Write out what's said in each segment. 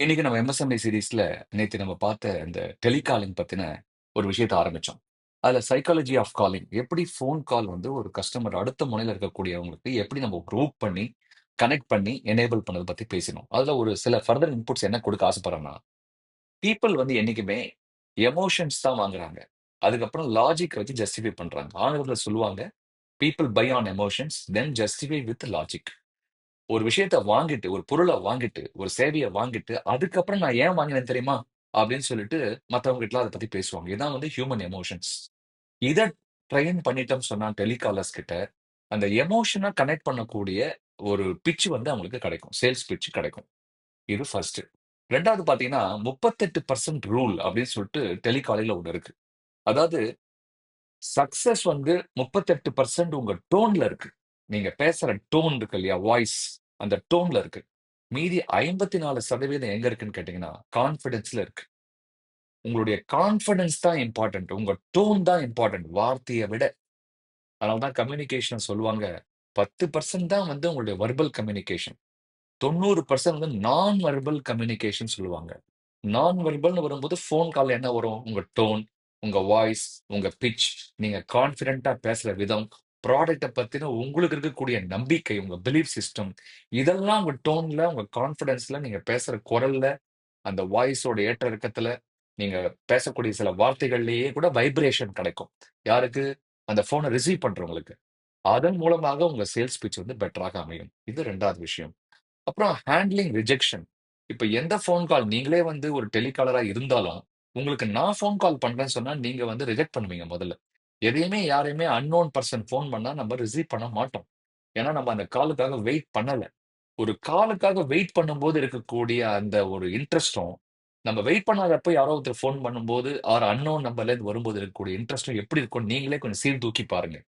இன்னைக்கு நம்ம எம்எஸ்எம்ஐ சீரிஸ்ல நேத்து நம்ம பார்த்த இந்த டெலிகாலிங் பத்தின ஒரு விஷயத்த ஆரம்பிச்சோம். அதுல சைக்காலஜி ஆஃப் காலிங் எப்படி ஃபோன் கால் வந்து ஒரு கஸ்டமர் அடுத்த முனையில் இருக்கக்கூடியவங்களுக்கு எப்படி நம்ம குரூப் பண்ணி, கனெக்ட் பண்ணி, எனேபிள் பண்ணத பத்தி பேசினோம். அதுல ஒரு சில ஃபர்தர் இன்புட்ஸ் என்ன கொடுக்க ஆசைப்படுறேன்னா, பீப்புள் வந்து என்னைக்குமே எமோஷன்ஸ் தான் வாங்குறாங்க. அதுக்கப்புறம் லாஜிக் வச்சு ஜஸ்டிஃபை பண்றாங்க. ஆங்கிலத்தில் சொல்லுவாங்க, "people buy on emotions, then justify with logic." ஒரு விஷயத்த வாங்கிட்டு, ஒரு பொருளை வாங்கிட்டு, ஒரு சேவையை வாங்கிட்டு, அதுக்கப்புறம் நான் ஏன் வாங்கினேன் தெரியுமா? அப்படின்னு சொல்லிட்டு கிட்டலாம் அதை பத்தி பேசுவாங்க. இதான் வந்து ஹியூமன் எமோஷன்ஸ். இதை ட்ரெயின் பண்ணிட்டோம்னு சொன்னா டெலிகாலர்ஸ் கிட்ட, அந்த எமோஷனை கனெக்ட் பண்ணக்கூடிய ஒரு பிட்ச் வந்து அவங்களுக்கு கிடைக்கும். சேல்ஸ் பிட்ச் கிடைக்கும். இது ஃபர்ஸ்ட். ரெண்டாவது பார்த்தீங்கன்னா, 38% ரூல் அப்படின்னு சொல்லிட்டு டெலிகாலில் ஒன்று இருக்கு. அதாவது சக்சஸ் வந்து 38% உங்க டோன்ல இருக்கு. நீங்க பேசுற டோன் இருக்கு இல்லையா? வாய்ஸ் அந்த டோன்ல இருக்கு. மீதி 54% எங்க இருக்குன்னு கேட்டீங்கன்னா, கான்ஃபிடன்ஸ்ல இருக்கு. உங்களுடைய கான்ஃபிடென்ஸ் தான் இம்பார்ட்டன்ட். உங்க டோன் தான் இம்பார்ட்டன்ட். வார்த்தைய விட. அதனால தான் கம்யூனிகேஷன் சொல்லுவாங்க, 10% தான் வந்து உங்களுடைய வெர்பல் கம்யூனிகேஷன். 90% வந்து நான் வெர்பல் கம்யூனிகேஷன் சொல்லுவாங்க. நான் வெர்பல்னு வரும்போது ஃபோன் கால் என்ன வரும்? உங்க டோன், உங்க வாய்ஸ், உங்க பிட்ச், நீங்க கான்ஃபிடென்ட்டா பேசுற விதம், ப்ராடக்டை பற்றின உங்களுக்கு இருக்கக்கூடிய நம்பிக்கை, உங்கள் பிலீஃப் சிஸ்டம் இதெல்லாம் உங்கள் டோனில் உங்கள் கான்ஃபிடென்ஸில் நீங்கள் பேசுகிற குரலில் அந்த வாய்ஸோட ஏற்ற இறக்கத்தில் நீங்கள் பேசக்கூடிய சில வார்த்தைகள்லேயே கூட வைப்ரேஷன் கிடைக்கும். யாருக்கு? அந்த ஃபோனை ரிசீவ் பண்ணுறவங்களுக்கு அதன் மூலமாக உங்கள் சேல்ஸ் பிச் வந்து பெட்டராக அமையும். இது ரெண்டாவது விஷயம். அப்புறம் ஹேண்ட்லிங் ரிஜெக்ஷன். இப்போ எந்த ஃபோன் கால் நீங்களே வந்து ஒரு டெலிகாலராக இருந்தாலும், உங்களுக்கு நான் ஃபோன் கால் பண்ணுறேன்னு சொன்னால் நீங்கள் வந்து ரிஜெக்ட் பண்ணுவீங்க முதல்ல. எதையுமே யாரையுமே அன்னோன் பர்சன் ஃபோன் பண்ணா நம்ம ரிசீவ் பண்ண மாட்டோம். ஏன்னா நம்ம அந்த காலுக்காக வெயிட் பண்ணல. ஒரு காலுக்காக வெயிட் பண்ணும்போது இருக்கக்கூடிய அந்த ஒரு இன்ட்ரெஸ்ட்டும், நம்ம வெயிட் பண்ணாதப்ப யாரோ ஒருத்தர் ஃபோன் பண்ணும்போது, ஆர் அன்னோன் நம்பர்லேருந்து வரும்போது இருக்கக்கூடிய இன்ட்ரெஸ்ட்டும் எப்படி இருக்கும்னு நீங்களே கொஞ்சம் சீர் தூக்கி பாருங்க.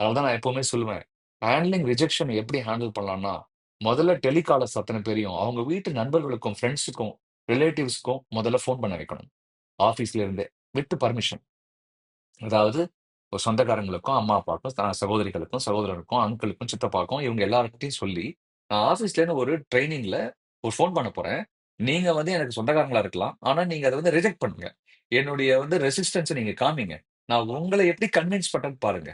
அதனால தான் நான் எப்பவுமே சொல்லுவேன், ஹேண்ட்லிங் ரிஜெக்ஷன் எப்படி ஹேண்டில் பண்ணலாம்னா, முதல்ல டெலிகாலர்ஸ் அத்தனை பேரையும் அவங்க வீட்டு நண்பர்களுக்கும், ஃப்ரெண்ட்ஸுக்கும் ரிலேட்டிவ்ஸ்க்கும் முதல்ல ஃபோன் பண்ண வைக்கணும். ஆஃபீஸ்ல இருந்தே. With permission. அதாவது சொந்தக்காரங்களுக்கும், அம்மா, அப்பாவுக்கும், த சகோதரிகளுக்கும், சகோதரருக்கும், அங்கிளுக்கும், சித்தப்பாக்கும் இவங்க எல்லார்கிட்டயும் சொல்லி, நான் ஆஃபீஸ்லேருந்து ஒரு ட்ரைனிங்ல ஒரு ஃபோன் பண்ண போறேன். நீங்க வந்து எனக்கு சொந்தக்காரங்களா இருக்கலாம். ஆனா நீங்க அதை வந்து ரிஜெக்ட் பண்ணுங்க. என்னுடைய வந்து ரெசிஸ்டன்ஸை நீங்க காமிங்க. நான் உங்களை எப்படி கன்வின்ஸ் பண்றேன்னு பாருங்க.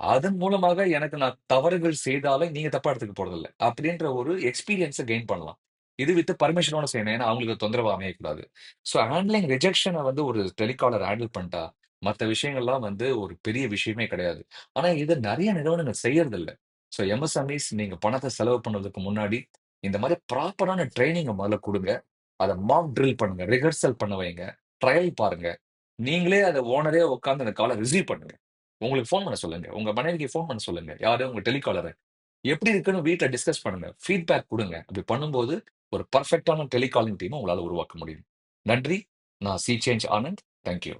அதன் மூலமாக எனக்கு நான் தவறுகள் செய்தாலும் நீங்க தப்பா எடுத்துக்க போறதில்ல. அப்படின்ற ஒரு எக்ஸ்பீரியன்ஸை கெயின் பண்ணலாம். இது வித் பர்மிஷனோட செய்யணும். ஏன்னா அவங்களுக்கு தொந்தரவு அமையக்கூடாது. ஸோ ஹேண்ட்லிங் ரிஜெக்ஷனை வந்து ஒரு டெலிகாலர் ஹேண்டில் பண்ணிட்டா, மத்த விஷயங்கள்லாம் வந்து ஒரு பெரிய விஷயமே கிடையாது. ஆனா இத நெறைய நிறுவனங்கள் செய்யறதில்ல. ஸோ எம்எஸ்எம்இஸ் நீங்க பணத்த செலவு பண்ணுறதுக்கு முன்னாடி, இந்த மாரி ப்ராப்பரான ட்ரெய்னிங்க முதல்ல குடுங்க. அத மாக் ட்ரில் பண்ணுங்க. ரிஹர்சல் பண்ண வைங்க. ட்ரையல் பாருங்க. நீங்களே அத ஓனரே உட்கார்ந்து அந்த கால ரிசீவ் பண்ணுங்க. உங்களுக்கு ஃபோன் பண்ண சொல்லுங்க. உங்க மனைவிக்கு ஃபோன் பண்ண சொல்லுங்க. யாரு? உங்க டெலிகாலர. எப்படி இருக்குன்னு வீட்ல டிஸ்கஸ் பண்ணுங்க. ஃபீட்பேக் குடுங்க. அப்படி பண்ணும்போது, ஒரு பெர்ஃபெக்ட்டான டெலிகாலிங் டீம உங்களால உருவாக்க முடியும். நன்றி. நான் C change Anand. Thank you.